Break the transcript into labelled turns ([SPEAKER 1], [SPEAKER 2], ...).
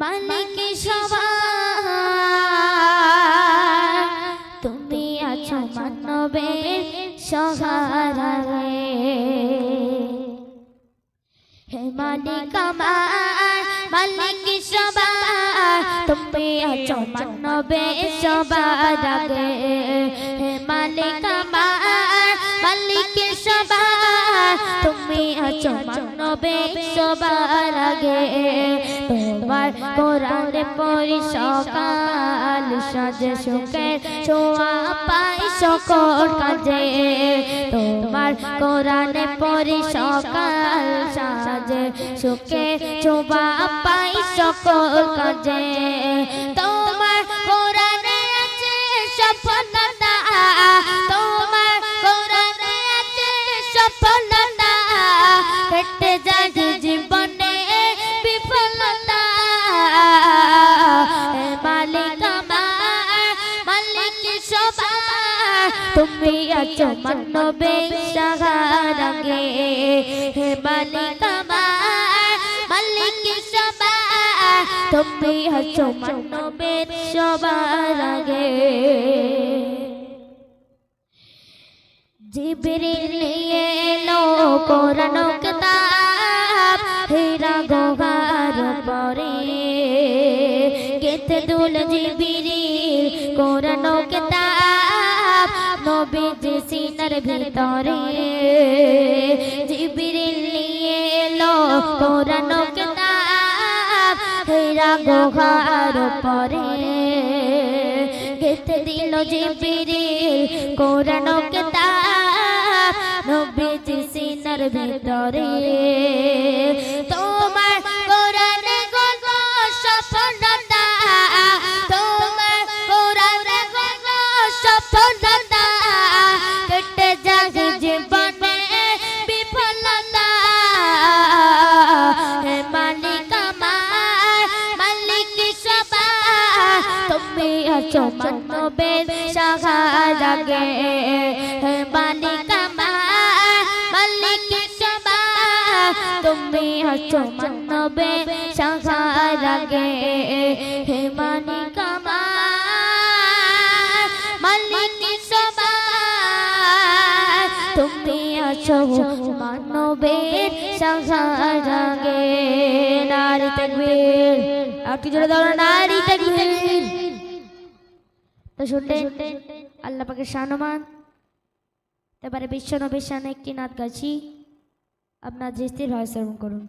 [SPEAKER 1] মালিক সবার। তুমি আছো মানবের সহারায় হে মালিক আমার মালিক সবার। তুমি আছো মানবের সবার আগে হে মালিক আমার মালিক সবার। তুমি আছো মানবের সবার আগে তোমার কোরআনে পড়ি সকাল সাজে সুখের ছোঁয়া পাই সকল কাজে। তোমার কোরআনে পড়ি সকাল সাজে সুখে ছোঁয়া পাই সকল কাজে। তোমার কোরআনে আছে সফলতা তুমি আছো মানবে সাহারাগে হে মালিক আমার, মালিক সবার। তুমি আছো মানবে সবার আগে জিবরিল নিয়ে এলো কোরআন কিতাব। হীরা গোহার পরে কেতে দুল জিবরিল কোরআন কিতাব। নবীজি সিনার ভিতরে। জিবরিল নিয়ে এলো কোরআন কিতাব। হীরা গোহার পরে। গেতে দিল জিবিরিল কোরআন কিতাব। নবীজি সিনার ভিতরে। তোমার তুমি আছো মানবের সাহারাগে হে মালিক আমার মালিক সবার তুমি আছো মানবের সাহারাগে হে মালিক আমার মালিক তুমি আছো মানবের সাহারাগে নারী তাকবীর কি জোরে দাও নারী তাকবীর তো শুনলেন, আল্লাহ পাকের সানমান। তারপরে বিশ্ব নবীর শানে একটি গাছি আপনার জিস্তির ভয় শ্রবণ করুন।